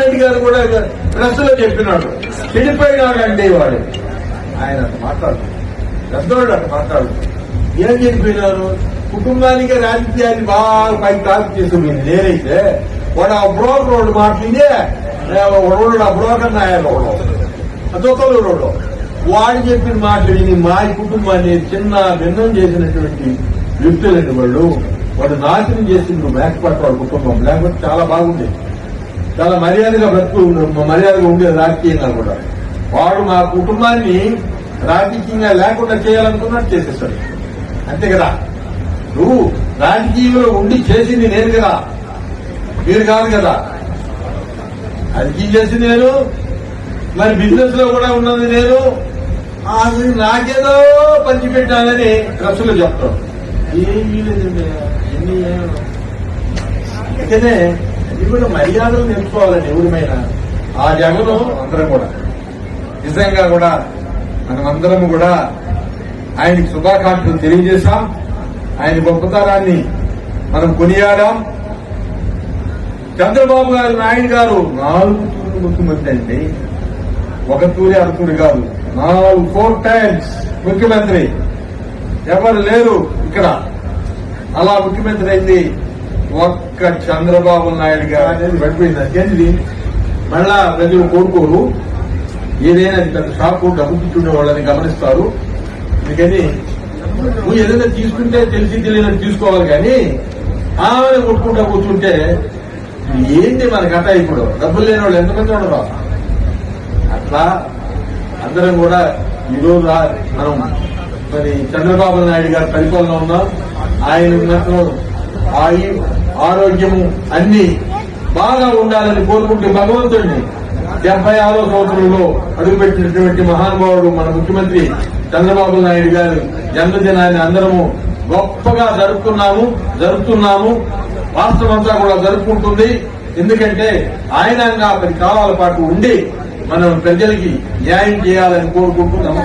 రెడ్డి గారు కూడా ప్రెస్లో చెప్పినాడు. చెడిపోయినాడండి వాడు. ఆయన మాట్లాడు పెద్దవాడు అట్ట మాట్లాడు ఏం చెప్పినారు? కుటుంబానికి రాజకీయాన్ని బాగా పై తాకు చేసి నేనైతే వాడు ఆ బ్రోకర్ రోడ్డు మాట్లాడితే రోడ్డు ఆ బ్రోకర్ నాయాలి అదొకరు రోడ్డు. వాడు చెప్పిన మాటలు విని మా కుటుంబాన్ని చిన్న భిన్నం చేసినటువంటి వ్యక్తులండి వాళ్ళు. వాడు నాశనం చేసింది మేకపట్ట వాడు కుటుంబం. లేకపోతే చాలా బాగుండేది. చాలా మర్యాదగా బ్రతుకు మర్యాదగా ఉండేది రాజకీయంగా కూడా. వాడు మా కుటుంబాన్ని రాజకీయంగా లేకుండా చేయాలనుకున్నట్టు చేసేసాడు. అంతే కదా? నువ్వు రాజకీయంలో ఉండి చేసింది నేను కదా. మీరు కాదు కదా. రాజకీయం చేసింది నేను. మరి బిజినెస్లో కూడా ఉన్నది నేను. అది నాకేదో పంచిపెట్టానని డ్రెస్సులో చెప్తాం ఎన్ని అందుకనే ఇది కూడా మర్యాదలు నేర్చుకోవాలండి ఎవరిమైనా ఆ జగలో అందరం కూడా. నిజంగా కూడా మనమందరం కూడా ఆయనకి శుభాకాంక్షలు తెలియజేశాం. ఆయన గొప్పతనాన్ని మనం కొనియాడాం. చంద్రబాబు గారు నాయుడు గారు నాలుగు తూర్లు ముఖ్యమంత్రి అండి. ఒక తూరి అరతుడు కాదు. నాలుగు ఫోర్ టైమ్స్ ముఖ్యమంత్రి. ఎవరు లేరు ఇక్కడ. అలా ముఖ్యమంత్రి అయింది ఒక్క చంద్రబాబు నాయుడు గారు అనేది పడిపోయింది. అదేంటిది మళ్ళా ప్రజలు కోరుకోరు. ఏదైనా పెద్ద షాపు డబ్బు కూర్చుండే వాళ్ళని గమనిస్తారు. అందుకని నువ్వు ఏదైనా తీసుకుంటే తెలిసి తెలియనట్టు తీసుకోవాలి కానీ ఆమె కొట్టుకుంటా కూర్చుంటే ఏంటి మన కథ ఇప్పుడు? డబ్బులు లేని వాళ్ళు ఎంతమంది ఉండరు? అట్లా అందరం కూడా ఈరోజు మనం మరి చంద్రబాబు నాయుడు గారి పరిపాలన ఉన్నాం ఆయన ఉన్నట్లు ఆయు ఆరోగ్యము అన్ని బాగా ఉండాలని కోరుకుంటే భగవంతుడిని డెబ్బై ఆరో సంవత్సరంలో అడుగుపెట్టినటువంటి మహానుభావుడు మన ముఖ్యమంత్రి చంద్రబాబు నాయుడు గారు జన్మదినాన్ని అందరము గొప్పగా జరుపుకున్నాము జరుపుతున్నాము. రాష్ట్రమంతా కూడా జరుపుకుంటుంది. ఎందుకంటే ఆయనంగా పది కాలాల పాటు ఉండి మనం ప్రజలకి న్యాయం చేయాలని కోరుకుంటున్నాము.